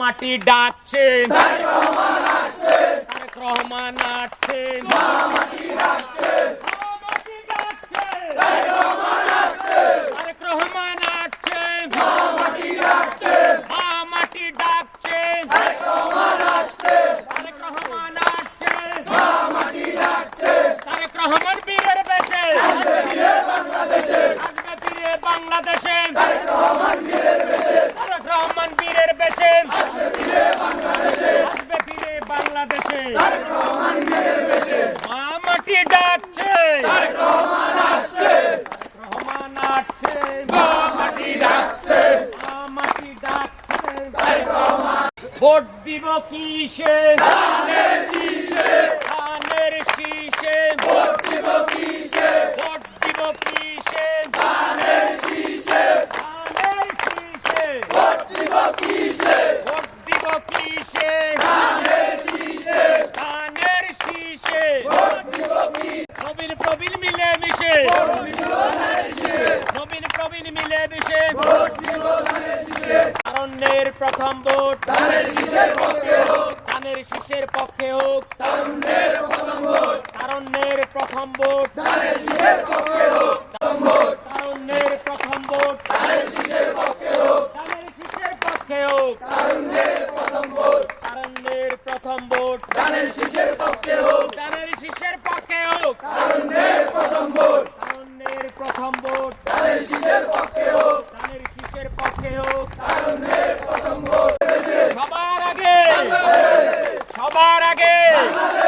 মাটি ডাকছে। তারেক রহমান আসছেন মা মাটি ভোট দিব কিসে? ধানের শীষে। ভোট দিব কিসে? ভোট দিব কিসে ধানের শীষে। ধানের শীষে ভোট দিব কিসে? ভোট দিব কিসে ধানের শীষে। ধানের শীষে ভোট দিব কি নবীন প্রবীণ মিলে মিশে তারুণ্যের প্রথম ভোট। ধানের শীষের পক্ষে হোক। ধানের শীষের পক্ষে হোক। তারুণ্যের প্রথম ভোট। ধানের শীষের পক্ষে হোক। তারুণ্যের প্রথম ভোট। ধানের শীষের পক্ষে হোক। ধানের শীষের পক্ষে হোক। তারুণ্যের প্রথম ভোট। তারুণ্যের প্রথম ভোট। ধানের শীষের পক্ষে হোক। ধানের শীষের পক্ষে হোক। তারুণ্যের প্রথম ভোট Aê!